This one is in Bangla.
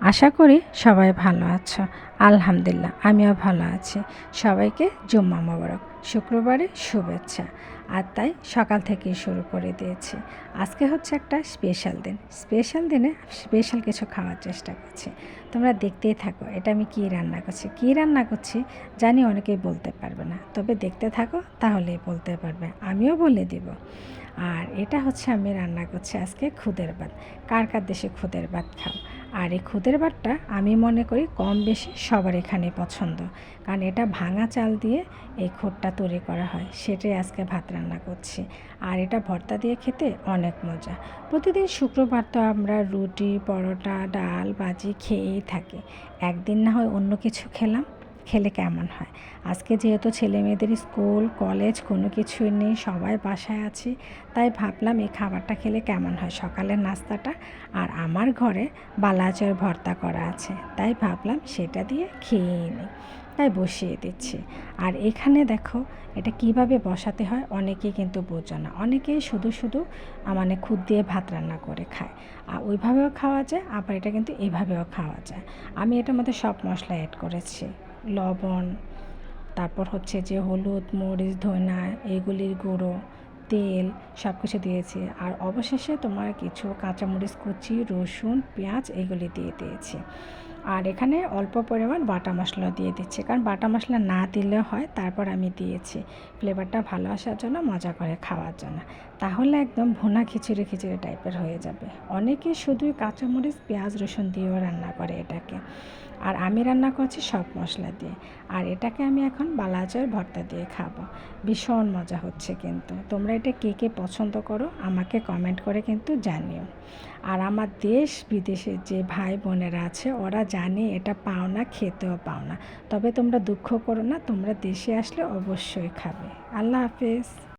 আশা করি সবাই ভালো আছো। আলহামদুলিল্লাহ, আমিও ভালো আছি। সবাইকে জুম্মা মোবারক, শুক্রবারে শুভেচ্ছা। আর তাই সকাল থেকেই শুরু করে দিয়েছি। আজকে হচ্ছে একটা স্পেশাল দিন। স্পেশাল দিনে স্পেশাল কিছু খাওয়ার চেষ্টা করছি। তোমরা দেখতেই থাকো, এটা আমি কী রান্না করছি? কী রান্না করছি? জানি অনেকেই বলতে পারবে না। তবে দেখতে থাকো, তাহলেই বলতে পারবে। আমিও বলে দিব। আর এটা হচ্ছে আমি রান্না করছি আজকে খুদের ভাত। কার কার দেশে খুদের ভাত খাও? আর এই খুদের ভাতটা আমি মনে করি কম বেশি সবার এখানে পছন্দ। কারণ এটা ভাঙা চাল দিয়ে এই খুদটা তৈরি করা হয়। সেটাই আজকে ভাত রান্না করছি। আর এটা ভর্তা দিয়ে খেতে অনেক মজা। প্রতিদিন শুক্রবার তো আমরা রুটি, পরোটা, ডাল, ভাজি খেয়েই থাকি। একদিন না হয় অন্য কিছু খেলাম। খেলে কেমন হয়? আজকে যেহেতু ছেলে মেয়েদের স্কুল, কলেজ কোনো কিছুই নেই, সবাই বাসায় আছি, তাই ভাবলাম এই খাবারটা খেলে কেমন হয়? সকালের নাস্তাটা আর আমার ঘরে বালাচের ভর্তা করা আছে, তাই ভাবলাম সেটা দিয়ে খেয়ে নিই, তাই বসিয়ে দিচ্ছি। আর এখানে দেখো, এটা কীভাবে বসাতে হয় অনেকেই কিন্তু বোঝো না। অনেকেই শুধু শুধু মানে খুদ দিয়ে ভাত রান্না করে খায়। আর ওইভাবেও খাওয়া যায়, আবার এটা কিন্তু এভাবেও খাওয়া যায়। আমি এটার মধ্যে সব মশলা অ্যাড করেছি। লবণ, তারপর হচ্ছে যে হলুদ, মরিচ ধনা এগুলির গুঁড়ো, তেল সব কিছু দিয়েছি। আর অবশেষে তোমার কিছু কাঁচামরিচ, কুচি, রসুন, পেঁয়াজ এগুলি দিয়ে দিয়েছি। আর এখানে অল্প পরিমাণ বাটা মশলা দিয়ে দিচ্ছি। কারণ বাটা মশলা না দিলে হয়, তারপর আমি দিয়েছি। ফ্লেভারটা ভালো আসার জন্য, মজা করে খাওয়ার জন্য। তাহলে একদম ভুনা খিচুড়ি খিচুড়ি টাইপের হয়ে যাবে। অনেকে শুধুই কাঁচামরিচ, পেঁয়াজ, রসুন দিয়েও রান্না করে এটাকে। আর আমি রান্না করছি সব মশলা দিয়ে। আর এটাকে আমি এখন বালাজের ভর্তা দিয়ে খাব। ভীষণ মজা হচ্ছে কিন্তু। তোমরা এটা কে কে পছন্দ করো আমাকে কমেন্ট করে কিন্তু জানিও। আর আমার দেশ বিদেশের যে ভাই বোনেরা আছে, ওরা জানে এটা পাও না, খেতেও পাও না। তবে তোমরা দুঃখ করো না, তোমরা দেশে আসলে অবশ্যই খাবে। আল্লাহ হাফেজ।